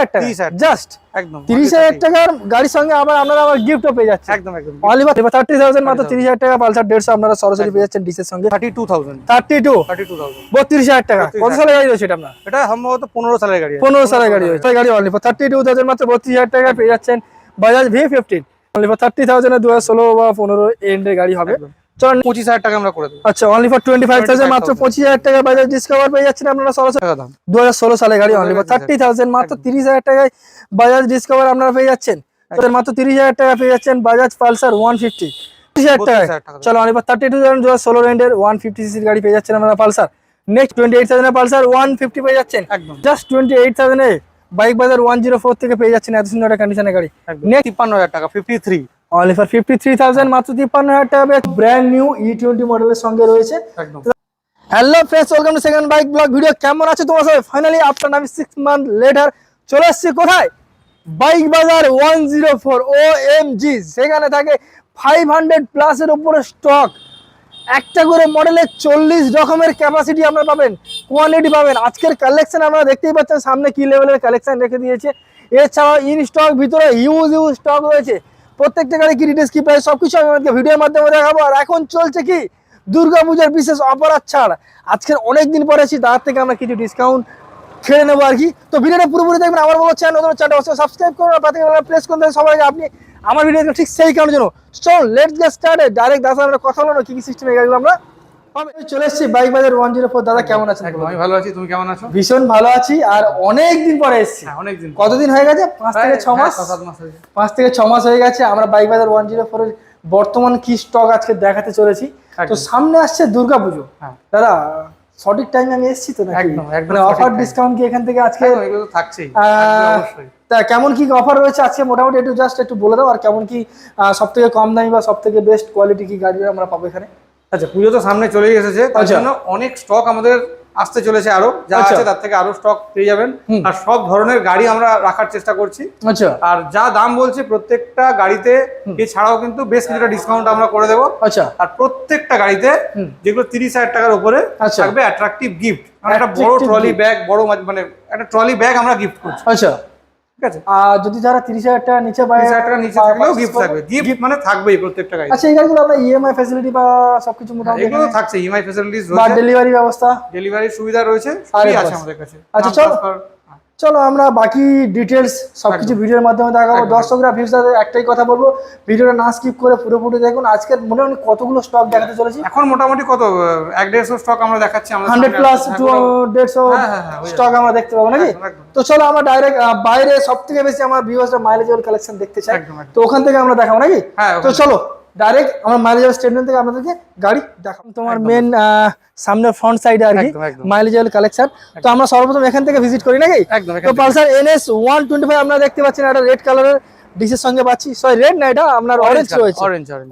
হাজার টাকা। জাস্ট একদম তিরিশ হাজার টাকার গাড়ির সঙ্গে আবার আপনারা আবার গিফটও পেয়ে যাচ্ছেন। একদম একদম। অলিভার থার্টি থাউজেন্ড মাত্র তিরিশ হাজার টাকা পালসার দেড়শো আপনারা সরাসরি পেয়ে যাচ্ছেন ডিসের সঙ্গে। Thirty two thousand thirty two thirty two thousand বত্রিশ হাজার। টাকা কত সালের গাড়ি রয়েছে এটা আপনার? এটা সম্ভবত পনেরো সালের গাড়ি পনেরো সালের গাড়ি রয়েছে গাড়ি অনলি থার্টি টু থাউজেন্ড মাত্র বত্রিশ হাজার টাকা পেয়ে যাচ্ছেন Bajaj V fifteen only thirty thousand দু হাজার ষোলো বা পনেরো এন্ডের গাড়ি হবে। পঁচিশ হাজার টাকা আমরা করে দেবো। আচ্ছা only for twenty five thousand মাত্র পঁচিশ হাজার টাকা বাজাজ ডিসকাভার পেয়ে যাচ্ছেন আপনারা সরাসরি। টাকা দাম। দু হাজার ষোলো সালের গাড়ি অনলি ফর থার্টি থাউজেন্ড মাত্র তিরিশ হাজার টাকায় বাজাজ ডিসকাভার আপনারা পেয়ে যাচ্ছেন। তাদের মাত্র তিরিশ হাজার টাকা পেয়ে যাচ্ছেন বাজাজ পালসার ওয়ান ফিফটি তিরিশ হাজার টাকায়। 32,000 টাকা। চলো only for thirty two thousand দু হাজার ষোলো রেন্ডের ওয়ান ফিফটি সিসির গাড়ি পেয়ে যাচ্ছেন আপনারা Pulsar next twenty eight thousand Pulsar one fifty পেয়ে যাচ্ছেন। একদম। Just twenty eight থাউজেন্ডে bike bazaar one zero four থেকে পেয়ে যাচ্ছেন এত সুন্দর একটা কন্ডিশনের গাড়ি। নেক্সট তিপ্পান্ন হাজার টাকা fifty three only for fifty three thousand মাত্র তিপ্পান্ন হাজার টাকা ব্র্যান্ড নিউ ই টোয়েন্টি মডেলের সঙ্গে রয়েছে। একদম। Hello friends welcome to second bike blog video কেমন আছে তোমার সবাই? ফাইনালি আফটার আমি সিক্স মান্থ লেটার চলে এসেছি কোথায়? Bike bazaar one zero four O M G সেখানে থাকে ফাইভ হান্ড্রেড প্লাসের উপরে স্টক একটা করে মডেলের চল্লিশ রকমের ক্যাপাসিটি আপনারা পাবেন কোয়ালিটি পাবেন। আজকের কালেকশন আপনারা দেখতেই পাচ্ছেন সামনে কি লেভেলের কালেকশন রেখে দিয়েছে। এছাড়াও ইন স্টক ভিতরে হিউজ হিউজ স্টক রয়েছে। প্রত্যেকটা গাড়ি কি ডিটেলস কি প্রাইস সবকিছু আমি আপনাদেরকে ভিডিওর মাধ্যমে দেখাবো। আর এখন চলছে কি? দুর্গাপূজার বিশেষ অপরাধ ছাড়। আজকের অনেক দিন পরে আছি তার থেকে আমরা কিছু ডিসকাউন্ট ছেড়ে নেব আর কি। তো ভিডিওটা পুরোপুরি দেখবেন আমার বলো চ্যানেল নতুন চ্যানেল অবশ্যই সাবস্ক্রাইব করুন, আর প্রেস করতে সবাই আপনি আমার ভিডিও ঠিক সেই কারণের জন্য। চল লেট গেট স্টার্টে ডাইরেক্ট দাদা আমরা কথা বলো কী কী সিস্টেমে গাড়িগুলো আমরা। চলে এসেছি বাইক বাজার ওয়ান জিরো ফোর দাদা কেমন আছেন আমি ভালো আছি তুমি কেমন আছো? ভীষণ ভালো আছি আর অনেক দিন পরে এসেছি। হ্যাঁ অনেকদিন কতদিন হয়ে গেছে? পাঁচ থেকে ছ মাস? হ্যাঁ, পাঁচ থেকে ছ মাস হয়ে গেছে আমরা বাইক বাজার ওয়ান জিরো ফোরের বর্তমান কি স্টক আজকে দেখাতে চলেছি। তো সামনে আসছে দুর্গাপুজো হ্যাঁ। দাদা সঠিক টাইমে আমি এসেছি তো নাকি? একদম, একদম মানে অফার ডিসকাউন্ট কি এখান থেকে আজকে? এগুলো থাকছেই। তা কেমন কি অফার রয়েছে আজকে? মোটামুটি একটু জাস্ট একটু বলে দাও আর কেমন কি সব থেকে কম দামি বা সব থেকে বেস্ট কোয়ালিটি কি গাড়ি আমরা পাবো এখানে? আচ্ছা পুজো তো সামনে চলেই এসেছে তার আচ্ছা। জন্য অনেক স্টক আমাদের আসতে চলেছে আরও যা আচ্ছা। আছে তার থেকে আরও স্টক পেয়ে যাবেন। আর সব ধরনের গাড়ি আমরা রাখার চেষ্টা করছি। আচ্ছা। আর যা দাম বলছে প্রত্যেকটা গাড়িতে এছাড়াও কিন্তু বেশ কিছুটা ডিসকাউন্ট আমরা করে দেবো। আচ্ছা। আর প্রত্যেকটা গাড়িতে যেগুলো তিরিশ হাজার টাকার উপরে আচ্ছা। থাকবে অ্যাট্রাকটিভ গিফট একটা বড় ট্রলি ব্যাগ বড় মানে একটা ট্রলি ব্যাগ আমরা গিফট করছি। আচ্ছা। ঠিক আছে? আর যদি যারা তিরিশ হাজার টাকা নিচে টাকার নিচে থাকলেও গিফট থাকবে। গিফট মানে থাকবেই প্রত্যেকটা গাড়ি আচ্ছা এই গাড়িগুলো আমরা ইএমআই ফ্যাসিলিটি বা সবকিছু মোটামুটি এগুলো থাকছে ইএমআই ফ্যাসিলিটিস বা ডেলিভারি ব্যবস্থা? ডেলিভারি সুবিধা রয়েছে সবই আছে আমাদের কাছে। আচ্ছা, চলো। চলো আমরা বাকি ডিটেলস সবকিছু ভিডিওর মাধ্যমে দেখাবো। দর্শকরা ভিউজারদের একটাই কথা বলব ভিডিওটা না স্কিপ করে পুরোপুরি দেখুন। আজকের হয় কতগুলো স্টক দেখাতে চলেছি? এখন মোটামুটি কত এক দেড়শো স্টক আমরা দেখাচ্ছি আমাদের হান্ড্রেড প্লাস দেড়শো হ্যাঁ, হ্যাঁ, হ্যাঁ, হয়ে স্টক আমরা দেখতে পাবো নাকি। তো চলো আমরা ডাইরেক্ট বাইরে সব থেকে বেশি আমার ভিউয়ার্সরা মাইলেজের কালেকশন দেখতে চাই। তো ওখান থেকে আমরা দেখাবো নাকি? তো চলো। ডাইরেক্ট আমরা মাইলেজের স্টেটমেন্ট থেকে আপনাদেরকে গাড়ি দেখাবো তোমার মেন সামনে ফ্রন্ট সাইডে আর কি একদম। কালেকশন তো আমরা সর্বপ্রথম এখান থেকে ভিজিট করি নাকি? তো Pulsar NS one twenty five আপনারা দেখতে পাচ্ছেন একটা রেড কালারের ডিসের সঙ্গে পাচ্ছি। সরি রেড না এটা আপনার অরেঞ্জ রয়েছে।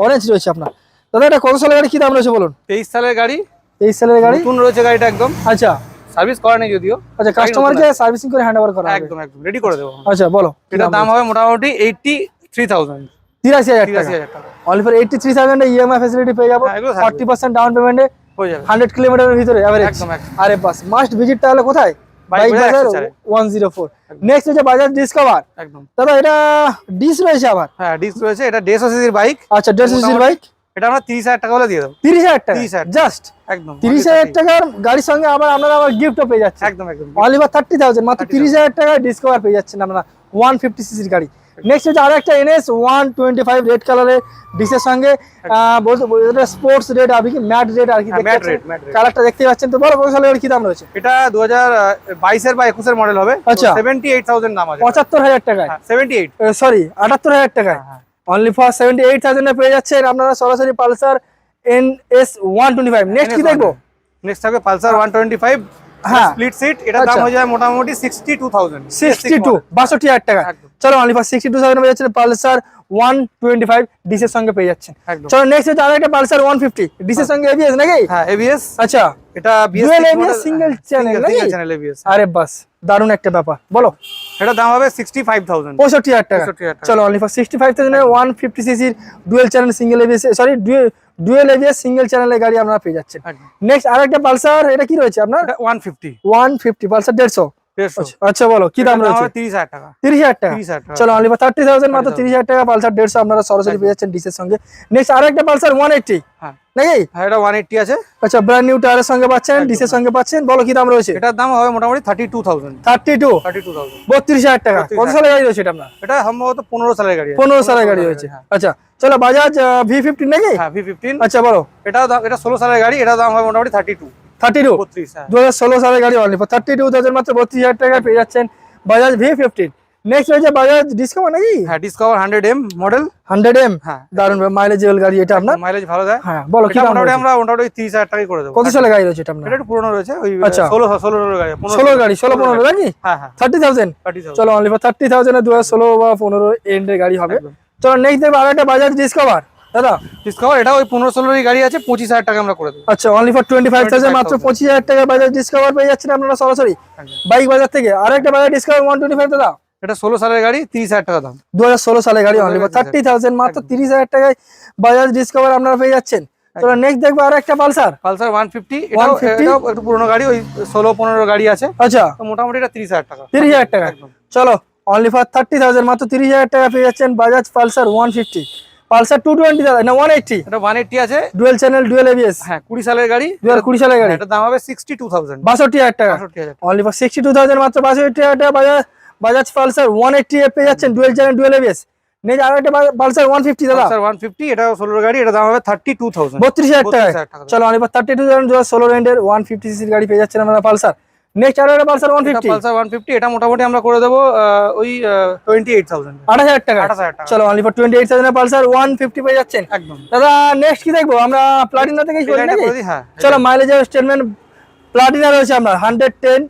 অরেঞ্জ রয়েছে আপনার। দাদা এটা কত সালের গাড়ি? কি দাম রয়েছে বলুন? তেইশ সালের গাড়ি। তেইশ সালের গাড়ি? নতুন রয়েছে গাড়িটা একদম। আচ্ছা। সার্ভিস করা নেই যদিও। আচ্ছা কাস্টমারকে সার্ভিসিং করে হ্যান্ড ওভার করা একদম একদম। রেডি করে দেবো। আচ্ছা বলো। এটার দাম হবে মোটামুটি এইটটি থ্রি থাউজেন্ড তিরাশি হাজার টাকা। Only for eighty three thousand EMI facility পেয়ে যাব। ফর্টি পার্সেন্ট ডাউন পেমেন্টে হান্ড্রেড কিলোমিটারের ভিতরে অ্যাভারেজ। আরে বাস মাস্ট ভিজিট তাহলে কোথায়? বাইক বাইক বাজার বাজার 104 ওয়ান জিরো ফোর নেক্সট হচ্ছে বাজাজ ডিসকভার একদম। দাদা এটা ডিস রয়েছে আবার? হ্যাঁ ডিস্ক রয়েছে। এটা দেড়শো সিসির বাইক আচ্ছা দেড়শো সিসির বাইক এটা আমরা তিরিশ হাজার টাকা দিয়ে দেবো। তিরিশ হাজার টাকা? জাস্ট একদম। তিরিশ হাজার টাকার গাড়ির সঙ্গে আবার আপনারা আবার গিফটও পেয়ে একদম একদম। থার্টি থাউজেন্ড মাত্র তিরিশ হাজার টাকায় ডিসকভার পেয়ে যাচ্ছেন আপনারা। ওয়ান ফিফটি সিসির গাড়ি। নেক্সট হচ্ছে আর একটা NS one twenty five red কালারের ডিসের সঙ্গে বলতে স্পোর্টস রেড আর কি ম্যাট রেড আর কি হ্যাঁ, দেখতে পাচ্ছেন। কালারটা দেখতে তো সালের কি দাম রয়েছে? এটা দু হাজার বাইশের বা একুশের মডেল হবে। আচ্ছা। সেভেন্টি এইট থাউজেন্ড দাম আছে। পঁচাত্তর হাজার টাকায়। সেভেন্টি এইট সরি আটাত্তর হাজার টাকায়। হ্যাঁ। অনলি ফর সেভেন্টি এইট থাউজেন্ডে পেয়ে যাচ্ছেন আপনারা সরাসরি Pulsar N S one twenty five next কি দেখব? নেক্সট থাকবে পালসার ওয়ান টোয়েন্টি ফাইভ হ্যাঁ। স্প্লিট সিট এটা দাম আচ্ছা। হয়ে যায় মোটামুটি sixty two thousand sixty two বাষট্টি হাজার টাকা। চলো only for sixty two thousand পেয়ে যাচ্ছেন পালসার ওয়ান টোয়েন্টি ফাইভ ডিসের সঙ্গে পেয়ে যাচ্ছেন। চলো নেক্সট হচ্ছে আরেকটা পালসার ডিসের সঙ্গে এবিএস নাকি? হ্যাঁ এবিএস আচ্ছা। এটা নাকি? সিঙ্গেল চ্যানেল এবিএস আরে বাস দারুণ একটা ব্যাপার। বলো। এটা দাম হবে সিক্সটি ফাইভ থাউজেন্ড পঁয়ষট্টি হাজার টাকা। 65,000 টাকা। চলো অনলি ফর সিসির dual channel single ABS sorry dual ABS single চ্যানেলের গাড়ি আপনারা পেয়ে যাচ্ছেন। নেক্সট আরেকটা পালসার এটা কি রয়েছে আপনার? এটা one fifty one fifty Pulsar দেড়শো দেড়শো। আচ্ছা, আচ্ছা বলো কি দাম রয়েছে? তিরিশ হাজার টাকা। তিরিশ হাজার চলো অনলি থার্টি থাউজেন্ড মাত্র তিরিশ হাজার। টাকা পালসার দেড়শো আপনারা সরাসরি পেয়ে যাচ্ছেন ডিসের সঙ্গে। নেক্সট আরও একটা পালসার ওয়ান এইটটি নাকি? এটা ওয়ান এইটটি আছে। আচ্ছা ব্র্যান্ড নিউ টায়ারের সঙ্গে পাচ্ছেন ডিসের। সঙ্গে পাচ্ছেন। বলো কি দাম রয়েছে? এটার দাম হবে মোটামুটি thirty two thousand thirty two thirty two thousand বত্রিশ হাজার টাকা। কত সালের গাড়ি রয়েছে এটা আপনার? এটা সম্ভবত পনেরো সালের গাড়ি পনেরো সালের গাড়ি রয়েছে। হ্যাঁ। আচ্ছা চলো বাজাজ ভি ফিফটিন নাকি? হ্যাঁ ভি ফিফটিন আচ্ছা বলো। এটা ষোলো সালের গাড়ি এটার দাম হবে মোটামুটি থার্টি টু থার্টি টু হ্যাঁ। দু হাজার ষোলো সালের গাড়ি অনলি। থার্টি টু থাউজেন্ড মাত্র বত্রিশ হাজার টাকা পেয়ে যাচ্ছেন বাজাজ ভি ফিফটিন নেক্সট রয়েছে বাজাজ ডিসকভার নাকি? হ্যাঁ Discover hundred M model hundred M হ্যাঁ। দারুণ মাইলেজেবল গাড়ি এটা আপনার? মাইলেজ ভালো দেয়। হ্যাঁ বলো কি মোটামুটি আমরা মোটামুটি তিরিশ হাজার টাকাই করে দেবো। কত সালের গাড়ি রয়েছে এটা আপনার? এটা একটু পুরোনো রয়েছে ওই আচ্ছা। ষোলো ষোলো গাড়ি ষোলো গাড়ি ষোলো পনেরো নাকি? হ্যাঁ হ্যাঁ। থার্টি থাউজেন্ড চলো অনলি থার্টি থাউজেন্ড দু হাজার ষোলো বা পনেরো এন্ডের গাড়ি হবে। চলো নেক্সট দেখব আরও একটা বাজাজ ডিসকভার দাদা ডিসকভার এটা ওই পনেরো ষোলোরই গাড়ি আছে পঁচিশ হাজার টাকা আমরা করে দেবো। আচ্ছা only for twenty five thousand মাত্র পঁচিশ হাজার টাকা বাজাজ ডিসকভার পেয়ে যাচ্ছেন আপনারা সরাসরি। বাইক বাজার থেকে। আর একটা Bajaj Discover one twenty five দাদা। এটা ষোলো সালের গাড়ি তিরিশ হাজার টাকা দাম। দু হাজার ষোলো সালে গাড়ি অনলি থার্টি থাউজেন্ড মাত্র তিরিশ হাজার টাকায় বাজাজ ডিসকভার আপনারা পেয়ে যাচ্ছেন। চলো নেক্সট দেখব আর একটা পালসার। Pulsar one fifty 150? এটাও একটু পুরোনো গাড়ি ওই ষোলো পনেরো গাড়ি আছে। আচ্ছা। মোটামুটি এটা তিরিশ হাজার টাকা। তিরিশ হাজার টাকা। চলো অনলি ফর থার্টি থাউজেন্ড মাত্র তিরিশ হাজার টাকা পেয়ে যাচ্ছেন Bajaj Pulsar one fifty Pulsar two twenty দাদা না ওয়ান এইটটি এটা ওয়ান এইটটি আছে। ডুয়েল চ্যানেল ডুয়েল এবিএস হ্যাঁ কুড়ি সালের গাড়ি। দু হাজার কুড়ি সালের গাড়ি। এটার দাম হবে সিক্সটি টু থাউজেন্ড বাষট্টি হাজার টাকা। বাষট্টি হাজার only for sixty two thousand মাত্র বাষট্টি হাজার টাকা Bajaj Bajaj Pulsar one eighty পেয়ে যাচ্ছেন dual channel dual ABS next আর একটা পালসার ওয়ান ফিফটি দাদা। পালসার ওয়ান ফিফটি এটা ষোলোর গাড়ি এটা দাম হবে থার্টি টু থাউজেন্ড বত্রিশ হাজার টাকা। 32,000 টাকা। চলো only for thirty two thousand দু হাজার ষোলো রেন্ডের ওয়ান ফিফটি সিসির গাড়ি পেয়ে যাচ্ছেন আমরা পালসার। নেক্সট আর একটা Pulsar one fifty Pulsar one fifty এটা মোটামুটি আমরা করে দেবো ওই টোয়েন্টি এইট থাউজেন্ড আঠাশ হাজার টাকা। আঠাশ হাজার টাকা। চলো অনলি ফর পালসার পেয়ে যাচ্ছেন। একদম। দাদা নেক্সট কি দেখব? আমরা প্লাটিনা থেকে করে হ্যাঁ। চলো মাইলেজের স্টেটমেন্ট প্লাটিনা রয়েছে আপনার হান্ড্রেড টেন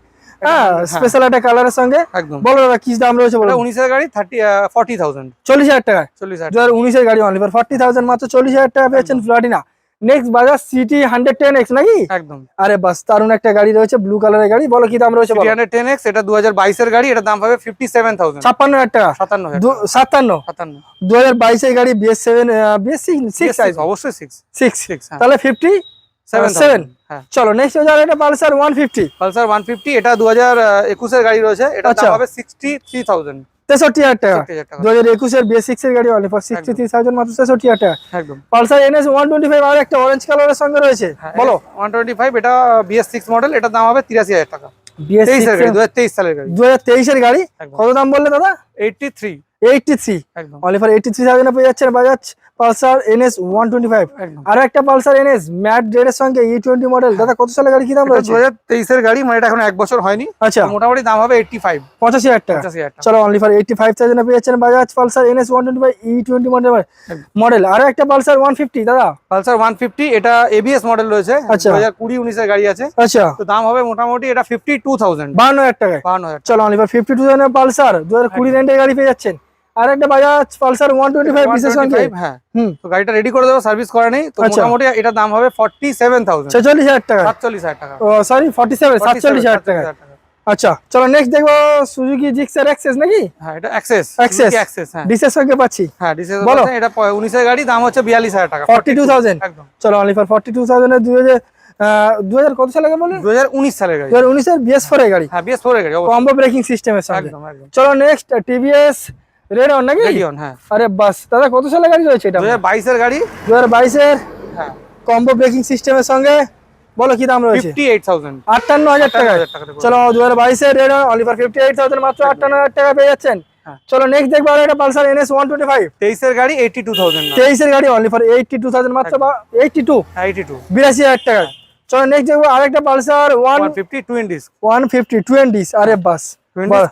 হ্যাঁ স্পেশাল একটা কালারের সঙ্গে। একদম। বলো দাদা কি দাম রয়েছে বলো উনিশের গাড়ি থার্টি ফর্টি থাউজেন্ড চল্লিশ হাজার টাকা। চল্লিশ হাজার উনিশের গাড়ি অনলি ফর ফর্টি থাউজেন্ড মাত্র চল্লিশ হাজার টাকা পেয়েছেন Platina next Bajaj CT hundred ten X নাকি? একদম। আরে বাস দারুণ একটা গাড়ি রয়েছে ব্লু কালারের গাড়ি। বলো কি দাম রয়েছে হান্ড্রেড টেন এক্স এটা দু হাজার বাইশের গাড়ি এটা দাম পাবে ফিফটি সেভেন থাউজেন্ড ছাপ্পান্ন হাজার টাকা? সাতান্ন সাতান্ন। সাতান্ন। দু হাজার বাইশের গাড়ি বিএস সেভেন বিএস সিক্স অবশ্যই সিক্স সিক্স সিক্স তাহলে ফিফটি সেভেন। হ্যাঁ। চলো নেক্সট হচ্ছে আর Pulsar one fifty Pulsar one fifty এটা দু হাজার একুশের গাড়ি রয়েছে এটা আচ্ছা। হবে সিক্সটি থ্রি থাউজেন্ড তেষট্টি হাজার টাকা। দু হাজার একুশের বিএস সিক্স এর গাড়ি অলিফার সিক্সটি থ্রি থাউজেন্ড মাত্র তেষট্টি হাজার টাকা। একদম। Pulsar NS one twenty five আর একটা অরেঞ্জ কালারের সঙ্গে রয়েছে। হ্যাঁ, বলো। ওয়ান টোয়েন্টি ফাইভ এটা বিএস সিক্স মডেল এটার দাম হবে তিরাশি হাজার টাকা। দু হাজার তেইশের গাড়ি কত দাম বললে দাদা? Eighty three eighty three only eighty three thousand পেয়ে যাচ্ছেন Bajaj Pulsar NS one twenty five আর একটা পালসার এনএস ম্যাট ডেড এর সঙ্গে ই টোয়েন্টি মডেল দাদা কত সালের গাড়ি কি দাম দু রয়েছে? হাজার তেইশের গাড়ি মানে এটা এখন এক বছর হয়নি। আচ্ছা। মোটামুটি দাম হবে এইটটি ফাইভ পঁচাশি হাজার টাকা। টাকা। চলো only for eighty five thousand পেয়ে যাচ্ছেন Bajaj Pulsar NS one twenty five E twenty model model আর একটা পালসার ওয়ান ফিফটি দাদা। পালসার ওয়ান ফিফটি এটা এবিএস মডেল রয়েছে। আচ্ছা। দু হাজার কুড়ি উনিশের গাড়ি আছে। আচ্ছা। তো দাম হবে মোটামুটি এটা ফিফটি টু থাউজেন্ড বাহান্ন হাজার টাকায়। বাহান্ন হাজার চলো only for fifty two thousand Pulsar. দু হাজার কুড়ি রেন্টের গাড়ি পেয়ে যাচ্ছেন। আর একটা Bajaj Pulsar one twenty five বিশেষ হ্যাঁ। হুম। তো গাড়িটা রেডি করে দেবো সার্ভিস করা নেই। তো আচ্ছা। মোটামুটি এটা দাম হবে ফর্টি সেভেন থাউজেন্ড ছেচল্লিশ হাজার টাকা। সাতচল্লিশ হাজার টাকা। ও সরি ফর্টি সেভেন সাতচল্লিশ হাজার টাকা। আচ্ছা চলো নেক্সট দেখব সুজুকি জিক্সার অ্যাক্সেস নাকি? হ্যাঁ এটা অ্যাক্সেস Access। অ্যাক্সেস হ্যাঁ। ডিসের সঙ্গে পাচ্ছি। হ্যাঁ ডিসেস বলো। এটা প- উনিশের গাড়ি দাম হচ্ছে বিয়াল্লিশ হাজার টাকা। ফর্টি টু থাউজেন্ড একদম। চলো অনলি ফর ফর্টি টু থাউজেন্ডের দুই হাজার দু হাজার কত সালে বলে দু হাজার উনিশ সালের গাড়ি। দু হাজার উনিশের বিএস ফোর এর গাড়ি। হ্যাঁ বিএস ফোরের গাড়ি। কম্বো ব্রেকিং সিস্টেমের সঙ্গে। একদম একদম। চলো নেক্সট টিভিএস রেড অন নাকি? রেডিয়ন হ্যাঁ। আরে বাস দাদা কত সালে গাড়ি রয়েছে এটা? দু হাজার বাইশের গাড়ি। দু হাজার বাইশের? হ্যাঁ। কম্বো ব্রেকিং সিস্টেমের সঙ্গে? বলো কি দাম রয়েছে? ফিফটি এইট থাউজেন্ড আটান্ন হাজার টাকায় হাজার টাকা চলো দু হাজার বাইশের red only for fifty eight thousand মাত্র আটান্ন হাজার টাকা পেয়ে যাচ্ছেন। হ্যাঁ। চলো নেক্সট দেখব আর একটা Pulsar NS one twenty five তেইশের গাড়ি এইটি টু থাউজেন্ড তেইশের গাড়ি only for eighty two thousand মাত্র বা এইটটি টু এইটি টু বিরাশি হাজার টাকা। চলো নেক্সট দেখব আরেকটা Pulsar one one fifty twenties one fifty twenties আরে বাস।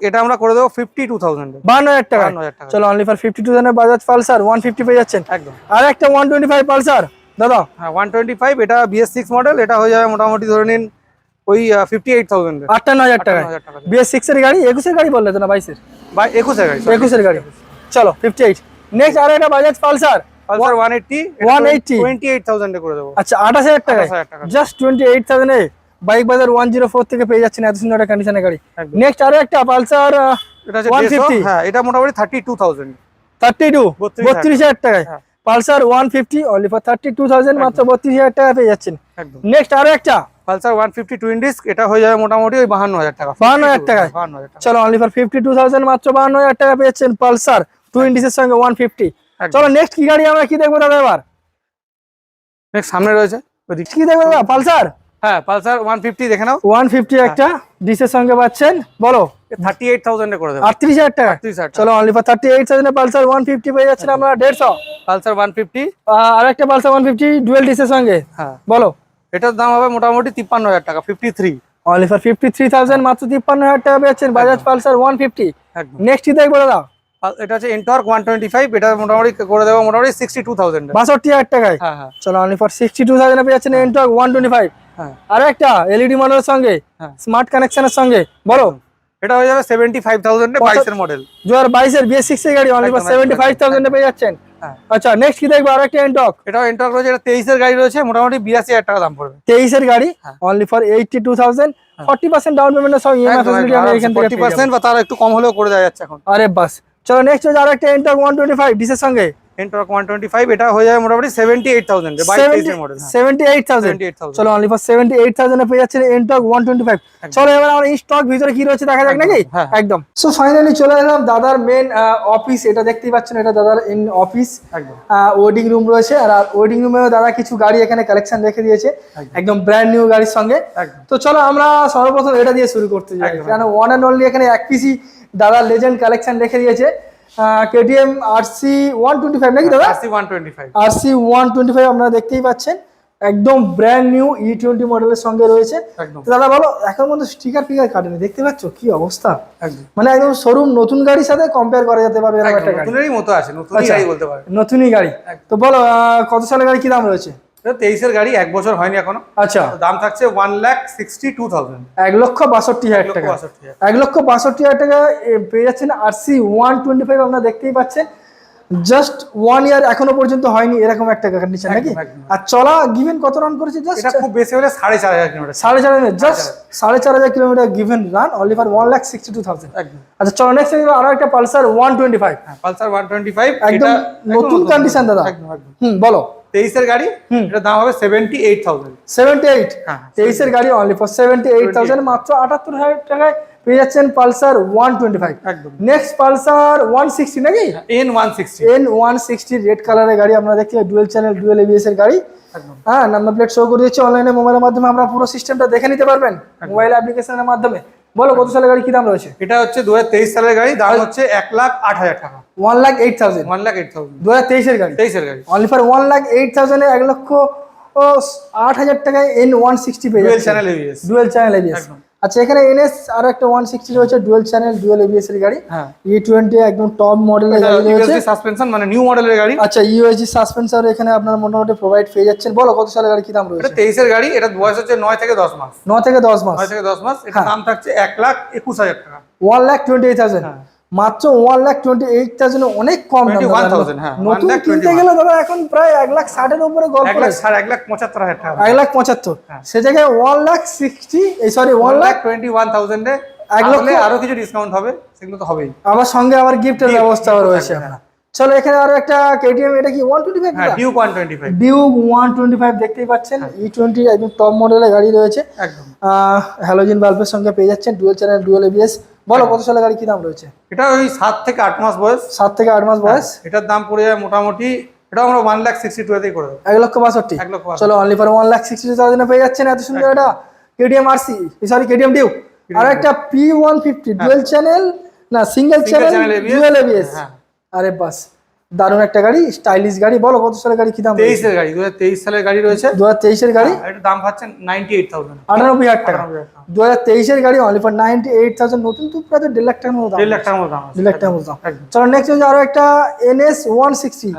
এটা আমরা করে দেবো ফিফটি টু থাউজেন্ড বান্ন হাজার টাকা। চলো only for fifty two thousand Bajaj Pulsar one fifty পেয়ে যাচ্ছেন। একদম। আর একটা ওয়ান টোয়েন্টি ফাইভ পালসার। দাদা। হ্যাঁ ওয়ান টোয়েন্টি ফাইভ এটা বিএস সিক্স মডেল এটা হয়ে যাবে মোটামুটি ধরে নিন ওই ফিফটি এইট থাউজেন্ড আটান্ন হাজার টাকা। বিএস সিক্স এর গাড়ি একুশের গাড়ি বললে তো না বাইশের? বা একুশের গাড়ি একুশের গাড়ি। চলো ফিফটি এইট নেক্সট আর একটা Bajaj Pulsar. Pulsar one eighty 180 twenty eight থাউজেন্ডে করে দেবো। আচ্ছা আঠাশ হাজার টাকায়। 28,000 টাকা। Just twenty eight থাউজেন্ডে bike bazaar one zero four থেকে পেয়ে যাচ্ছেন এত সুন্দর একটা কন্ডিশনের গাড়ি। নেক্সট আরও একটা পালসার 150 150 হ্যাঁ এটা মোটামুটি thirty two thousand thirty two বত্রিশ হাজার টাকায়। হ্যাঁ। Pulsar one fifty only for thirty two thousand মাত্র বত্রিশ হাজার টাকা পেয়ে যাচ্ছেন। নেক্সট আরও একটা। Pulsar one fifty twin disc এটা হয়ে যাবে মোটামুটি ওই বাহান্ন হাজার টাকা। 52,000 বাহান্ন হাজার টাকা। চলো only for fifty two thousand মাত্র বান্ন হাজার টাকা পেয়েছেন পালসার। টু ইন্ডিসের সঙ্গে ওয়ান ফিফটি চলো নেক্সট কি গাড়ি আমরা কি দেখব দাদা এবার? Next সামনে রয়েছে। কি দেখব দাদা? পালসার? হ্যাঁ পালসার ওয়ান ফিফটি দেখে নাও। ওয়ান ফিফটি একটা ডিসের সঙ্গে পাচ্ছেন বলো। থার্টি এইট থাউজেন্ডে করে দেবো। আটত্রিশ হাজার টাকা। আটত্রিশ হাজার চলো only for thirty eight thousand Pulsar one fifty পেয়ে যাচ্ছেন আমরা দেড়শো। পালসার ওয়ান ফিফটি আর একটা পালসার ওয়ান ফিফটি ডুয়েল ডিসের সঙ্গে। হ্যাঁ। বলো। এটার দাম হবে মোটামুটি তিপ্পান্ন হাজার টাকা fifty three only for fifty three thousand মাত্র তিপ্পান্ন হাজার টাকা পেয়েছেন বাজাজ পালসার ওয়ান ফিফটি একদম। নেক্সট কি দেখব দাদা আর এটা হচ্ছে এন্টর্ক ওয়ান টোয়েন্টি ফাইভ এটা মোটামুটি করে দেবো মোটামুটি সিক্সটি টু থাউজেন্ড বাষট্টি হাজার টাকায়। হ্যাঁ হ্যাঁ। চলো only for sixty two thousand পেয়ে যাচ্ছেন টোয়েন্টি ফাইভ হ্যাঁ আর একটা এলইডি মডেলের সঙ্গে হ্যাঁ। স্মার্ট কানেকশনের সঙ্গে বলো। এটা হয়ে যাবে সেভেন্টি ফাইভ থাউজেন্ডে কত- বাইশের মডেল দু হাজার বাইশের বিএস সিক্স এর গাড়ি অনলি ফর একদম, সেভেন্টি ফাইভ একদম, পেয়ে যাচ্ছেন। হ্যাঁ। আচ্ছা নেক্সট কি দেখব? আর একটা এনটক এটাও এন্টর্ক রয়েছে এটা তেইশের গাড়ি রয়েছে মোটামুটি বিরাশি হাজার টাকা দাম পড়বে। তেইশের গাড়ি হ্যাঁ। Only for eighty two thousand forty percent down পেমেন্টের সঙ্গে ইএমআই ফেসিলিটি আমরা এখান থেকে ফোর্টি পেয়ে যাব। পার্সেন্ট বা তার একটু কম হলেও করে দেওয়া যাচ্ছে এখন। আরে বাস। চলো নেক্সট হচ্ছে আর একটা এনটক ওয়ান টোয়েন্টি ফাইভ ডিসের সঙ্গে। এন্টর্ক ওয়ান টোয়েন্টি ফাইভ এটা হয়ে যাবে মোটামুটি সেভেন্টি এইট থাউজেন্ড বাইশ তেইশের model seventy eight thousand seventy eight thousand চলো অনলি ফর সেভেন্টি এইট থাউজেন্ডে পেয়ে যাচ্ছেন ওয়ান টোয়েন্টি চলো এবার আমরা এই স্টক ভিতরে কি রয়েছে দেখা যাক নাকি? হ্যাঁ। একদম। সো ফাইনালি চলে এলাম দাদার মেন অফিস এটা দেখতেই পাচ্ছেন এটা দাদার ইন অফিস একদম। ওয়েডিং রুম রয়েছে আর ওয়েডিং রুমেও দাদা কিছু গাড়ি এখানে কালেকশন রেখে দিয়েছে। একদম। ব্র্যান্ড নিউ গাড়ির সঙ্গে। তো চলো আমরা সর্বপ্রথম এটা দিয়ে শুরু করতে যাই। কারণ ওয়ান অ্যান্ড অনলি এখানে এক পিসি দাদার লেজেন্ড কালেকশন রেখে দিয়েছে। KTM RC one twenty five নাকি দাদা? আশি one twenty five RC one twenty five আপনারা দেখতেই পাচ্ছেন। একদম ব্র্যান্ড নিউ ই টোয়েন্টি মডেলের সঙ্গে রয়েছে। দাদা বলো এখন মধ্যে স্টিকার ফিকার কাটেনি। দেখতে পাচ্ছ কি অবস্থা? মানে একদম শোরুম নতুন গাড়ির সাথে কম্পেয়ার করা যেতে পারবে নতুনেরই মতো আছে নতুনই আচ্ছা। গাড়ি বলতে পারে নতুনই গাড়ি। তো বলো কত সালের গাড়ি কি দাম রয়েছে? তেইশের গাড়ি এক বছর হয়নি এখনও। আচ্ছা। দাম থাকছে one lakh sixty two thousand এক লক্ষ বাষট্টি হাজার টাকা। এক লক্ষ বাষট্টি হাজার টাকা পেয়ে যাচ্ছেন আরসি ওয়ান টোয়েন্টি ফাইভ আপনারা দেখতেই পাচ্ছেন জাস্ট ওয়ান ইয়ার এখনও পর্যন্ত হয়নি এরকম একটা কন্ডিশন নাকি। আর চলা গিভেন কত রান করেছে? জাস্ট খুব বেশি হলে সাড়ে চার হাজার কিলোমিটার। সাড়ে চার হাজার জাস্ট সাড়ে চার হাজার। Kilometre given run only for one lakh sixty two thousand আচ্ছা চলো নেক্সট আরও একটা Pulsar one twenty five Pulsar one twenty five একদম নতুন। কন্ডিশন দাদা। একদম। হুম বলো। তেইশের গাড়ি। এটার দাম হবে seventy eight thousand seventy eight হ্যাঁ তেইশের গাড়ি only for seventy eight thousand মাত্র আটাত্তর হাজার টাকায় পেয়ে যাচ্ছেন পালসার ওয়ান টোয়েন্টি ফাইভ একদম। নেক্সট পালসার ওয়ান সিক্সটি নাকি? N one sixty N one sixty red কালারের গাড়ি আপনারা দেখতে ডুয়েল চ্যানেল ডুয়েল এবিএস এর গাড়ি। হ্যাঁ নাম্বার প্লেট শো করে দিচ্ছে অনলাইনে মোবাইলের মাধ্যমে আমরা পুরো সিস্টেমটা দেখে নিতে পারবেন মোবাইল অ্যাপ্লিকেশনের মাধ্যমে। বলো কত সালের গাড়ি কি দাম রয়েছে? এটা হচ্ছে দু হাজার তেইশ সালের গাড়ি দাম হচ্ছে এক লাখ আট হাজার টাকা। One lakh eight thousand. One lakh eight thousand. দু হাজার তেইশের গাড়ি? তেইশের গাড়ি। Only for one lakh eight থাউজেন্ডে এক লক্ষ আট হাজার টাকায় এন ওয়ান সিক্সটি পেয়ে channel ABS dual channel ABS একদম। আচ্ছা এখানে এনএস আর একটা ওয়ান সিক্সটি রয়েছে ডুয়েল চ্যানেল ডুয়েল এবিএস এর গাড়ি। হ্যাঁ। ই টোয়েন্টি একদম টপ মডেলের গাড়ি রয়েছে। সাসপেনশন মানে নিউ মডেলের গাড়ি। আচ্ছা ইউএসজি সাসপেন্সার এখানে আপনারা মোটামুটি প্রোভাইড পেয়ে যাচ্ছেন। বলো কত সালের গাড়ি কি দাম রয়েছে এটা রয়েছে? তেইশের গাড়ি এটা বয়স হচ্ছে নয় থেকে দশ মাস। নয় থেকে দশ মাস। নয় থেকে দশ মাস এটা হ্যাঁ। দাম থাকছে এক লাখ একুশ হাজার টাকা। One lakh twenty eight thousand হ্যাঁ। মাত্র one lakh twenty eight thousand অনেক কম দাম 21,000 দাদা। হ্যাঁ, নতুন 1,21,000 কিনতে গেলে দাদা এখন প্রায় এক লাখ ষাটের উপরে গল্প এক লাখ পঁচাত্তর হাজার টাকা। এক লাখ পঁচাত্তর। হ্যাঁ। সে জায়গায় ওয়ান লাখ সিক্সটি এই sorry one lakh twenty one থাউজেন্ডে এক লক্ষ- আরও কিছু ডিসকাউন্ট হবে সেগুলো তো হবেই। আমার সঙ্গে আবার গিফটের ব্যবস্থাও রয়েছে। আপনার চলো এখানে আরও একটা কেটিএম এটা কি ওয়ান টোয়েন্টি হ্যাঁ five Duke one twenty five Duke one twenty five দেখতেই পাচ্ছেন। হ্যাঁ। ই টোয়েন্টি একদম টপ মডেলের গাড়ি রয়েছে। একদম। হ্যালোজিন বাল্বের সঙ্গে পেয়ে যাচ্ছেন ডুয়েল চ্যানেল ডুয়েল এবিএস বলো কত সালের গাড়ি কি দাম রয়েছে? এটা ওই সাত থেকে আট মাস বয়স। সাত থেকে আট মাস বয়স? এটার দাম পড়ে যায় মোটামুটি এটা আমরা ওয়ান লাখ সিক্সটি করে এক লক্ষ বাষট্টি? এক লক্ষ চলো only for one lakh sixty thousand পেয়ে যাচ্ছেন এত সুন্দর এটা KTM RC sorry KTM Duke আর একটা P one fifty dual channel না সিঙ্গেল চ্যানেল ডুয়েল এবিএস হ্যাঁ। আরে বাস। দারুণ একটা গাড়ি স্টাইলিশ গাড়ি বলো কত সালের গাড়ি কি দাম তেইশের গাড়ি দু হাজার তেইশ সালের গাড়ি রয়েছে। দু হাজার তেইশের গাড়ি? হ্যাঁ, দাম পাচ্ছেন নাইনটি এইট থাউজেন্ড আটানব্বই হাজার টাকা। দু হাজার তেইশের গাড়ি only for ninety eight thousand নতুন তো প্রায় দেড় লাখ টাকার মতো দাম। দেড় লাখ টাকার মতো দাম দেড় লাখ টাকার মতো দাম। চলো নেক্সট হচ্ছে আরও একটা এনএস ওয়ান সিক্সটি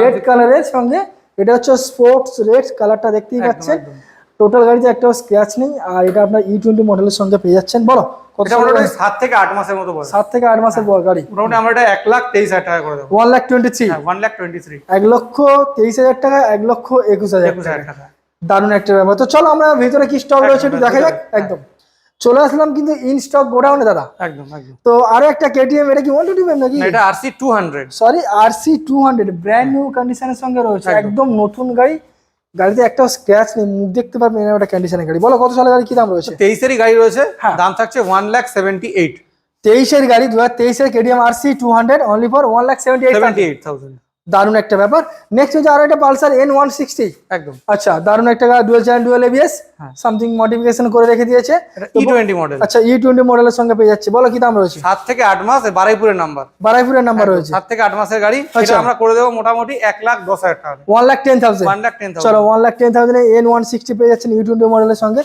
রেড কালারের সঙ্গে এটা হচ্ছে স্পোর্টস রেড কালারটা দেখতেই পাচ্ছেন। টোটাল গাড়িতে একটাও স্ক্র্যাচ নেই আর এটা আপনার ই টোয়েন্টি মডেলের সঙ্গে পেয়ে যাচ্ছেন। বলো সাত থেকে আট মাসের মতো সাত থেকে আট মাসের বড় গাড়ি। মোটামুটি আমরা এটা এক লাখ তেইশ হাজার টাকা করে দেবো। ওয়ান লাখ টোয়েন্টি থ্রি হ্যাঁ ওয়ান লাখ টোয়েন্টি থ্রি এক লক্ষ তেইশ হাজার টাকা এক লক্ষ একুশ হাজার একুশ হাজার টাকা। দারুণ একটা ব্যাপার। তো চলো আমরা ভিতরে কি স্টক রয়েছে একটু দেখা যাক। একদম চলে আসলাম কিন্তু ইন স্টক গোডাউনে দাদা। একদম একদম। তো আরও একটা কেটিএম এটা কি ওয়ান টোয়েন্টি ফাইভ নাকি? এটা RC sorry RC brand new কন্ডিশনের সঙ্গে রয়েছে। একদম নতুন গাড়ি। গাড়িতে একটা স্ক্র্যাচ নেই মুখ দেখতে পারবেন এরকম একটা কন্ডিশনের গাড়ি। বলো কত সালের গাড়ি কি দাম রয়েছে? তেইশেরই গাড়ি রয়েছে হ্যাঁ। দাম থাকছে ওয়ান লাখ সেভেন্টি এইট তেইশের গাড়ি দু হাজার তেইশের KTM RC two hundred only for one lakh seventy eight thousand দারুণ একটা ব্যাপার। নেক্সট হচ্ছে আরও একটা পালসার এন ওয়ান সিক্সটি একদম। আচ্ছা দারুণ একটা dual channel dual ABS. Something modification করে রেখে দিয়েছে। ই টোয়েন্টি মডেল আচ্ছা ই টোয়েন্টি মডেলের সঙ্গে পেয়ে যাচ্ছে। বলো কি দাম রয়েছে? সাত থেকে আট মাস বারাইপুরের নাম্বার। বারাইপুরের নাম্বার রয়েছে। সাত থেকে আট মাসের গাড়ি। আচ্ছা। আমরা করে দেবো মোটামুটি এক লাখ দশ হাজার টাকা। One lakh ten thousand one lakh ten চলো one lakh ten thousand N one sixty পেয়ে যাচ্ছেন ই টোয়েন্টি মডেলের সঙ্গে।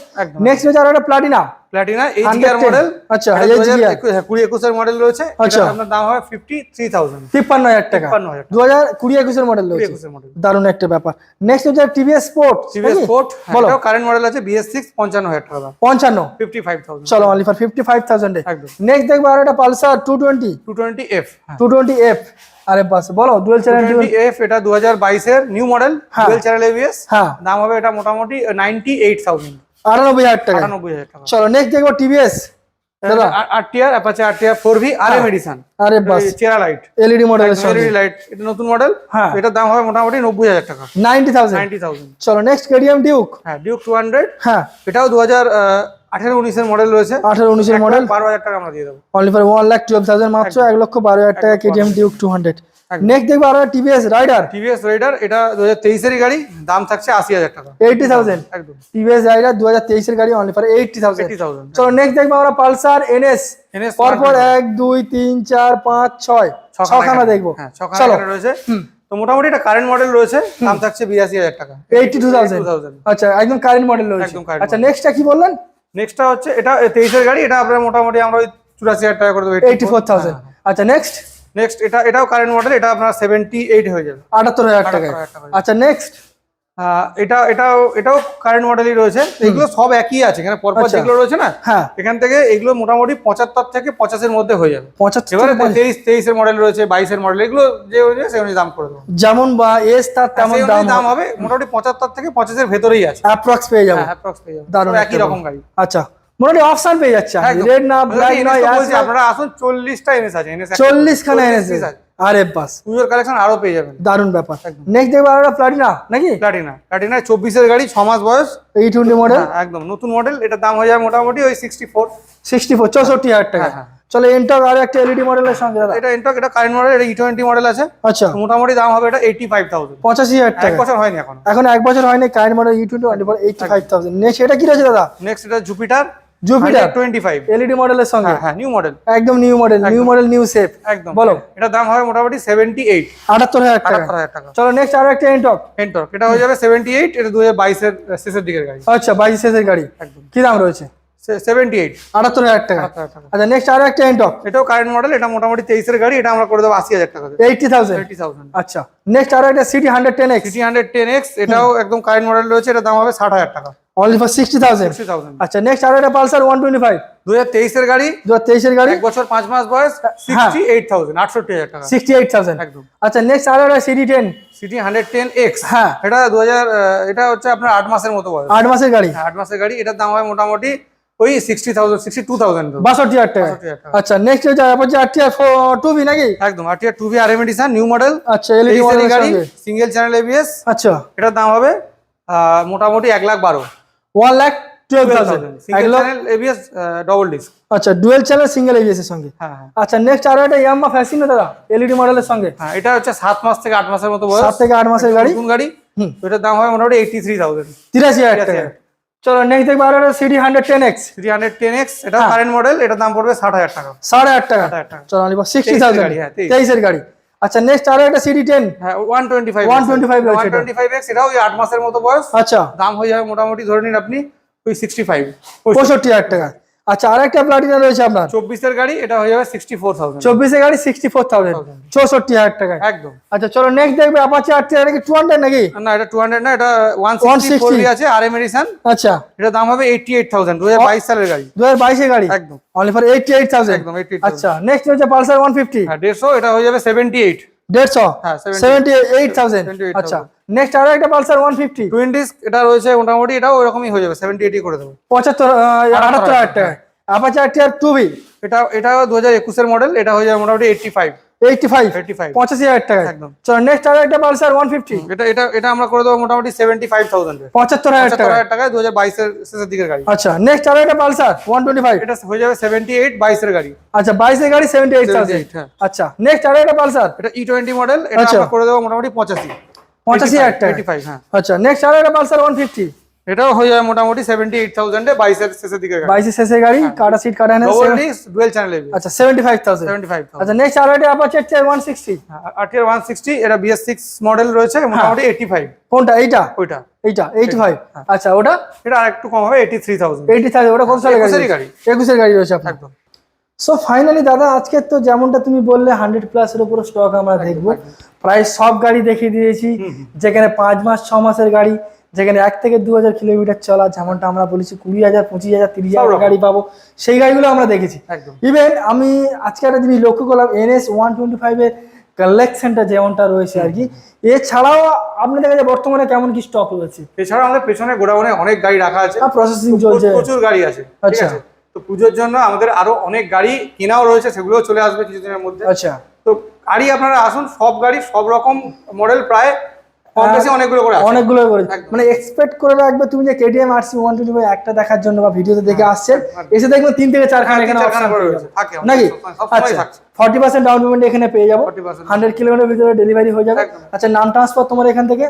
নেক্সট হচ্ছে আরও একটা প্লাটিনা প্লাটিনা এইচ 110 মডেল আচ্ছা, এটা HGR 2021 হ্যাঁ, কুড়ি একুশের মডেল রয়েছে আচ্ছা। আপনার দাম হবে ফিফটি থ্রি থাউজেন্ড তিপ্পান্ন হাজার টাকা। দু হাজার কুড়ি একুশের মডেল রয়েছে। মডেল দারুণ একটা ব্যাপার। নেক্সট হচ্ছে টিভিএস স্পোর্ট টিভিএস স্পোর্ট এটাও কারেন্ট মডেল আছে বিএস সিক্স পঞ্চান্ন হাজার টাকা পঞ্চান্ন। ফিফটি ফাইভ থাউজেন্ড চলো অনলি ফর ফিফটি ফাইভ থাউজেন্ডে নেক্সট দেখব আর একটা Pulsar two twenty two twenty F two twenty F আরে বাস বলো ডুয়েল চ্যানেল এফ এটা দু হাজার বাইশের new model. Dual channel ABS হ্যাঁ। দাম হবে এটা মোটামুটি নাইনটি এইট থাউজেন্ড আটানব্বই হাজার টাকা। আটানব্বই হাজার টাকা। চলো নেক্সট দেখব টিভিএস আট অ্যাপাচে আট টিয়ার ফোর ভি আর এডিশন আরে বাস। চেরা লাইট এলইডি লাইট এটা নতুন মডেল হ্যাঁ। এটার দাম হবে মোটামুটি নব্বই হাজার টাকা। Ninety thousand. Ninety thousand. চলো নেক্সট কেডিএম ডিউক হ্যাঁ ডিউক টু হান্ড্রেড হ্যাঁ। এটাও দু হাজার আঠেরো উনিশের মডেল রয়েছে। আঠারো উনিশের মডেল বারো হাজার টাকা আমরা দিয়ে দেবো। Only for one lakh twelve thousand মাত্র এক লক্ষ বারো হাজার টাকা KTM Duke two hundred. Next দেখব আরও টিভিএস রাইডার টিভিএস রাইডার এটা দু হাজার তেইশেরই গাড়ি দাম থাকছে আশি হাজার টাকা। এইটি থাউজেন্ড একদম। টিভিএস রাইডার দু হাজার তেইশের গাড়ি অনলি ফর এইটি থাউজেন্ড চলো নেক্সট দেখব আমরা পালসার এনএস এনএস পরপর এক দুই তিন চার পাঁচ ছয়। ছখানা দেখব। হ্যাঁ চলো। রয়েছে। তো মোটামুটি এটা কারেন্ট মডেল রয়েছে। দাম থাকছে বিরাশি হাজার টাকা। এইটি টু থাউজেন্ড আচ্ছা একদম কারেন্ট মডেল রয়েছে। আচ্ছা নেক্সটটা কি বললেন? নেক্সটটা হচ্ছে এটা তেইশের গাড়ি এটা আপনার মোটামুটি আমরা ওই চুরাশি হাজার টাকা করে দেবো এইটি ফোর থাউজেন্ড আচ্ছা নেক্সট নেক্সট এটা এটাও কারেন্ট মডেল এটা আপনার সেভেন্টি এইট হয়ে যাবে। আটাত্তর হাজার টাকা আচ্ছা নেক্সট এটা এটাও এটাও কারেন্ট মডেলই রয়েছে। এগুলো সব একই আছে এখানে পরপর আচ্ছা। যেগুলো রয়েছে না হ্যাঁ। এখান থেকে এগুলো মোটামুটি পঁচাত্তর থেকে পঁচাশের মধ্যে হয়ে যাবে। পঁচাত্তর এবারে তেইশ তেইশের মডেল রয়েছে বাইশের মডেল এগুলো যে সেই অনুযায়ী দাম করে দেবো। যেমন বা এস তার তেমন দাম দাম হবে। মোটামুটি পঁচাত্তর থেকে পঁচাশের ভেতরেই আছে। অ্যাপ্রক্স পেয়ে যাব। approx পেয়ে যাবে। দারুণ একই রকম গাড়ি। আচ্ছা। মোটামুটি অপশন পেয়ে যাচ্ছে রেড না ব্ল্যাক নয় আপনারা আসুন চল্লিশটা এনএস আছে এনএস চল্লিশ খানা এনেছে আরে বাস। পুজোর কালেকশন আরও পেয়ে যাবেন। দারুণ ব্যাপার। নেক্সট দেখব আর প্লাটিনা নাকি? প্লাটিনা প্লাটিনা চব্বিশের গাড়ি ছ মাস বয়স। এই টোয়েন্টি মডেল একদম। নতুন মডেল এটার দাম হয়ে যাবে মোটামুটি ওই সিক্সটি ফোর সিক্সটি ফোর চৌষট্টি হাজার টাকা। হ্যাঁ, হ্যাঁ। চলো এনটক আর একটা এলইডি মডেলের সঙ্গে দাদা। এটা ইন্টক এটা কারেন্ট মডেল এটা ই টোয়েন্টি মডেল আছে। আচ্ছা। মোটামুটি দাম হবে এটা এইটি ফাইভ থাউজেন্ড পঁচাশি হাজার এক বছর হয়নি এখন। এখন এক বছর হয়নি কারেন্ট মডেল ই twenty eighty five thousand next এটা কি রয়েছে দাদা? নেক্সট এটা Jupiter Jupiter twenty five LED মডেলের সঙ্গে? হ্যাঁ হ্যাঁ নিউ মডেল একদম new model new model new shape একদম। বলো। এটা দাম হবে মোটামুটি সেভেন্টি এইট আটাত্তর হাজার টাকা। আটাত্তর হাজার টাকা। চলো নেক্সট আর একটা এনটক এন্টক এটা হয়ে যাবে সেভেন্টি এইট এটা দু হাজার বাইশের শেষের দিকের গাড়ি। আচ্ছা বাইশ শেষের গাড়ি। একদম। কি দাম রয়েছে? সেভেন্টি এইট আটাত্তর হাজার টাকা। আটাত্তর হাজার টাকা। আচ্ছা নেক্সট আর একটা এনটক এটাও কারেন্ট মডেল এটা মোটামুটি গাড়ি এটা আমরা করে দেবো আশি হাজার টাকা এইটি থাউজেন্ড এইটি থাউজেন্ড আচ্ছা নেক্সট আর একটা সিটি এটাও একদম কারেন্ট মডেল রয়েছে এটা দাম হবে টাকা। অনলি ফর আচ্ছা নেক্সট আর একটা পালসার গাড়ি। গাড়ি। এক বছর পাঁচ মাস বয়স হ্যাঁ। টাকা। একদম। আচ্ছা নেক্সট আর একটা সিটি হ্যাঁ। এটা দু হাজার এটা হচ্ছে আপনার আট মাসের মতো বয়স। মাসের গাড়ি। হ্যাঁ, আট মাসের গাড়ি এটার দাম হয় মোটামুটি ওই sixty thousand sixty two thousand বাষট্টি হাজার টাকা। আচ্ছা নেক্সট হচ্ছে আর টি টু বি নাকি? একদম আর two V R M edition new model আচ্ছা এলইডি তেইশের গাড়ি সিঙ্গেল চ্যানেল এবিএস আচ্ছা। এটার দাম হবে মোটামুটি এক লাখ বারো। One lakh twelve thousand single channel ABS double disc আচ্ছা ডুয়েল চ্যানেল সিঙ্গেল এবিএস এর সঙ্গে। হ্যাঁ হ্যাঁ। আচ্ছা নেক্সট আর একটা ইয়াম্মা ফ্যাসিনো দাদা? এলইডি মডেলের সঙ্গে। হ্যাঁ এটা হচ্ছে সাত মাস থেকে আট মাসের মতো বয়স। সাত থেকে আট মাসের গাড়ি। নতুন গাড়ি। হুম। এটার দাম হবে মোটামুটি এইটি থ্রি থাউজেন্ড তিরাশি হাজার 83,000 টাকা। চলো নেক্সট দেখব আর CT hundred ten X three hundred ten X এটা হ্যাঁ। কারেন্ট মডেল এটার দাম পড়বে ষাট হাজার টাকা। সাড়ে আট টাকা। ষাট হাজার টাকা। চলো সিক্সটি থাউজেন্ড গাড়ি, হ্যাঁ, তেইশ। তেইশের গাড়ি। আচ্ছা নেক্সট আর একটা সিডি টেন হ্যাঁ ওয়ান টোয়েন্টি ফাইভ 125 রয়েছে ওয়ান এটা। টোয়েন্টি ফাইভ এক্স এটাও আট মাসের মতো বয়স। আচ্ছা। দাম হয়ে যাবে মোটামুটি ধরে নিন আপনি ওই সিক্সটি ফাইভ পঁয়ষট্টি হাজার টাকা। আচ্ছা আর একটা প্লাটিনা রয়েছে আপনার? চব্বিশের গাড়ি এটা হয়ে যাবে সিক্সটি ফোর থাউজেন্ড চব্বিশের গাড়ি সিক্সটি ফোর থাউজেন্ড চৌষট্টি হাজার টাকা একদম। আচ্ছা চলো নেক্সট দেখবে আপাচে টাকা নাকি টু হান্ড্রেড নাকি? না এটা টু হান্ড্রেড না এটা ওয়ান সিক্সটি আছে আর এম এডিশন আচ্ছা। এটার দাম হবে এইটি এইট থাউজেন্ড দু হাজার বাইশ সালের গাড়ি। দু হাজার বাইশের গাড়ি? একদম। Only for eighty eight thousand একদম এইটি আচ্ছা নেক্সট হচ্ছে পালসার ওয়ান ফিফটি দেড়শো এটা হয়ে যাবে সেভেন্টি এইট দেড়শো? হ্যাঁ সেভেন্টি এইট থাউজেন্ড আচ্ছা নেক্সট আরও একটা Pulsar one fifty twin disc এটা রয়েছে মোটামুটি এটাও ওরকমই হয়ে যাবে সেভেন্টি এইটি করে দেবো। পঁচাত্তর আটাত্তর হাজার টাকা। আপাচে আট টাকা টু বি এটা এটা দু হাজার একুশের মডেল এটা হয়ে যাবে মোটামুটি এইটটি ফাইভ 85 পঁচাশি হাজার টাকা একদম। চলো নেক্সট আরও একটা পালসার ওয়ান ফিফটি এটা এটা এটা আমরা করে দেবো মোটামুটি সেভেন্টি ফাইভ থাউজেন্ডের পঁচাত্তর হাজার টাকা হাজার টাকায় দু হাজার বাইশের শেষের দিকের গাড়ি। আচ্ছা নেক্সট আরও একটা পালসার ওয়ান টোয়েন্টি ফাইভ এটা হয়ে যাবে সেভেন্টি এইট বাইশের গাড়ি। আচ্ছা বাইশের গাড়ি সেভেন্টি এইট থাউজেন্ড 78, হ্যাঁ। আচ্ছা নেক্সট আরও একটা পালসার। এটা ই টোয়েন্টি মডেল এটা আচ্ছা। আমরা করে দেবো মোটামুটি পঁচাশি। পঁচাশি হাজার টাকা এইটি ফাইভ হ্যাঁ। আচ্ছা নেক্সট আরও একটা পালসার ওয়ান ফিফটি এটাও হয়ে যাবে মোটামুটি সেভেন্টি এইট থাউজেন্ডে বাইশের শেষের গাড়ি। বাইশের শেষের গাড়ি কাটা সিট কাটা ডবল ডুয়েল চ্যানেল এবি আচ্ছা আচ্ছা নেক্সট আরও সিক্সটি এটা মডেল রয়েছে মোটামুটি এইটি ফাইভ কোনটা? এইটা? ওইটা। আচ্ছা ওটা? এটা আর একটু কম হবে ওটা কত সালের গাড়ি। গাড়ি। রয়েছে আপনার। একদম। সো ফাইনালি দাদা আজকে তো যেমনটা তুমি বললে হান্ড্রেড প্লাসের উপরে স্টক আমরা দেখব। প্রায় সব গাড়ি দেখিয়ে দিয়েছি। যেখানে পাঁচ মাস ছ মাসের গাড়ি। যেখানে এক থেকে দু হাজার কিলোমিটার চলা যেমনটা আমরা বলেছি কুড়ি হাজার পঁচিশ হাজার তিরিশ হাজার গাড়ি পাবো সেই গাড়িগুলো আমরা দেখেছি। ইভেন আমি আজকে একটা জিনিস লক্ষ্য করলাম এনএস ওয়ান টোয়েন্টি ফাইভের কালেকশনটা যেমনটা রয়েছে আর কি এছাড়াও আপনাদের কাছে বর্তমানে কেমন কি স্টক রয়েছে? এছাড়া আমাদের পেছনে গোডাউনে অনেক গাড়ি রাখা আছে। প্রসেসিং চলছে। প্রচুর গাড়ি আছে আচ্ছা। তো পুজোর জন্য আমাদের আরও অনেক গাড়ি কেনাও রয়েছে সেগুলোও চলে আসবে কিছুদিনের মধ্যে। আচ্ছা। তো গাড়ি আপনারা আসুন সব গাড়ি সব রকম মডেল প্রায় অনেকগুলো করে অনেকগুলো করে মানে এক্সপেক্ট করে রাখবে তুমি যে KTM RC one twenty five একটা দেখার জন্য বা ভিডিওতে দেখে আসছেন একদম। এসে দেখবেন তিন থেকে চারখানা হ্যাঁ, এখানে। থাকে, নাকি? আচ্ছা ফর্টি পার্সেন্ট ডাউন পেমেন্ট এখানে পেয়ে যাব। হান্ড্রেড কিলোমিটার ভিতরে ডেলিভারি হয়ে যাবে। আচ্ছা নাম ট্রান্সফার তোমার এখান থেকে?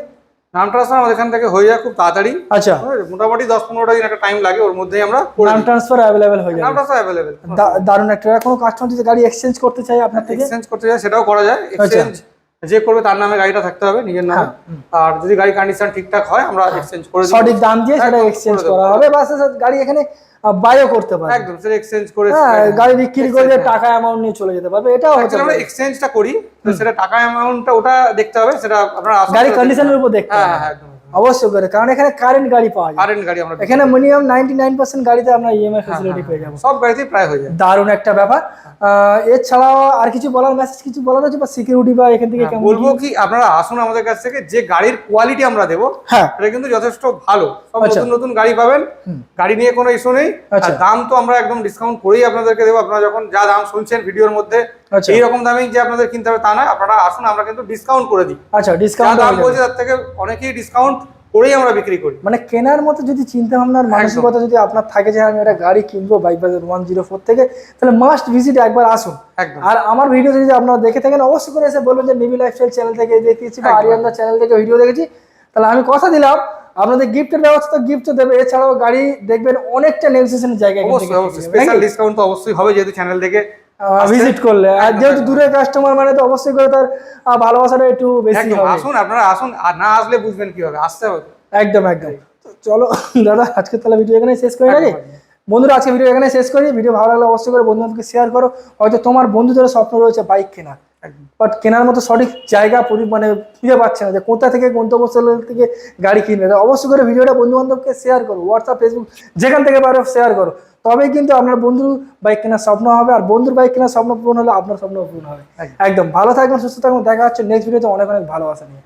নাম ট্রান্সফার আমাদের এখান থেকে হয়ে যায় খুব তাড়াতাড়ি। আচ্ছা। মোটামুটি দশ পনেরোটা দিন একটা টাইম লাগে ওর মধ্যেই আমরা নাম ট্রান্সফার অ্যাভেলেবেল হয়ে নাম যাবে ট্রান্সফার অ্যাভেলেবেল দারুণ একটা। কোনো কাস্টমার যদি গাড়ি এক্সচেঞ্জ করতে চাই আপনার থেকে? এক্সচেঞ্জ করতে যায় সেটাও করা যায়। আচ্ছা। এক্সচেঞ্জ যে করবে তার নামে গাড়িটা থাকতে হবে নিজের নামে। হ্যাঁ, আর যদি গাড়ি কন্ডিশন ঠিকঠাক হয় আমরা এক্সচেঞ্জ করে দেব। সঠিক দাম দিয়ে সেটা এক্সচেঞ্জ করা হবে বা গাড়ি এখানে বাইও করতে পারে একদম সেটা এক্সচেঞ্জ করে হ্যাঁ গাড়ি বিক্রি করে টাকা অ্যামাউন্ট নিয়ে চলে যেতে পারবে এটাও হচ্ছে আমরা এক্সচেঞ্জটা করি তো সেটা টাকা অ্যামাউন্টটা ওটা দেখতে হবে সেটা আপনারা গাড়ি কন্ডিশনের উপর দেখতে হবে। হ্যাঁ হ্যাঁ একদম। অবশ্যই করে কারণ এখানে কারেন্ট গাড়ি পাওয়া যায়। কারেন্ট গাড়ি আমরা এখানে মিনিমাম নাইনটি নাইন পার্সেন্ট গাড়িতে আমরা ইএমআই ফেসিলিটি পেয়ে যাব। সব গাড়িতেই প্রায় হয়ে যায়। দারুণ একটা ব্যাপার। এছাড়াও আর কিছু বলার মেসেজ কিছু বলার আছে বা সিকিউরিটি বা এখান থেকে হ্যাঁ, কেমন বলব কি? আপনারা আসুন আমাদের কাছ থেকে যে গাড়ির কোয়ালিটি আমরা দেবো হ্যাঁ। এটা কিন্তু যথেষ্ট ভালো। সব আচ্ছা। নতুন নতুন গাড়ি পাবেন গাড়ি নিয়ে কোনো ইস্যু নেই। আচ্ছা। আর দাম তো আমরা একদম ডিসকাউন্ট করেই আপনাদেরকে দেবো। আপনারা যখন যা দাম শুনছেন ভিডিওর মধ্যে আচ্ছা। এই রকম দামেই যে আপনাদের কিনতে হবে তা নয়। আপনারা আসুন আমরা কিন্তু ডিসকাউন্ট করে দিই। আচ্ছা ডিসকাউন্ট দাম বলছে তার থেকে অনেকেই ডিসকাউন্ট করেই আমরা বিক্রি করি। মানে কেনার মতো যদি চিন্তা ভাবনার মানসিকতা যদি আপনার থাকে যে আমি একটা গাড়ি কিনবো বাইক বাজার ওয়ান জিরো ফোর থেকে তাহলে মাস্ট ভিজিট একবার আসুন। আর আমার ভিডিও যদি আপনারা দেখে থাকেন অবশ্যই করে এসে বলবেন যে নিবি লাইফস্টাইল চ্যানেল থেকে দেখেছি বা। আরিয়ানদা চ্যানেল থেকে ভিডিও দেখেছি। তাহলে আমি কথা দিলাম আপনাদের গিফটের ব্যবস্থা গিফট দেবে। এছাড়াও গাড়ি দেখবেন অনেকটা নেগোসিয়েশনের জায়গা অবশ্যই অবশ্যই। স্পেশাল ডিসকাউন্ট তো অবশ্যই হবে যেহেতু চ্যানেল থেকে। ভিজিট করলে। আর যেহেতু দূরের কাস্টমার মানে তো অবশ্যই করে তার ভালোবাসাটা একটু বেশি একদম আসুন আপনারা আসুন আর না আসলে বুঝবেন কি হবে আসতে হবে। একদম একদম। চলো দাদা আজকে তাহলে ভিডিও এখানে শেষ করে নাকি? বন্ধুরা আজকে ভিডিও এখানে শেষ করি। ভিডিও ভালো লাগলে অবশ্যই করে বন্ধুদেরকে শেয়ার করো। হয়তো তোমার বন্ধুদের স্বপ্ন রয়েছে বাইক কেনা বাট কেনার মতো সঠিক জায়গা মানে খুঁজে পাচ্ছে না যে কোথা থেকে গন্তব্যস্থল থেকে গাড়ি কিনবে। অবশ্যই করে ভিডিওটা বন্ধু বান্ধবকে শেয়ার করো হোয়াটসঅ্যাপ ফেসবুক যেখান থেকে পারো শেয়ার করো। তবেই কিন্তু আপনার বন্ধুর বাইক কেনার স্বপ্ন হবে আর বন্ধুর বাইক কেনার স্বপ্ন পূরণ হলে আপনার স্বপ্ন পূরণ হবে। একদম। ভালো থাকবেন সুস্থ থাকবেন। দেখা হচ্ছে নেক্সট ভিডিওতে অনেক অনেক ভালোবাসা নিয়ে।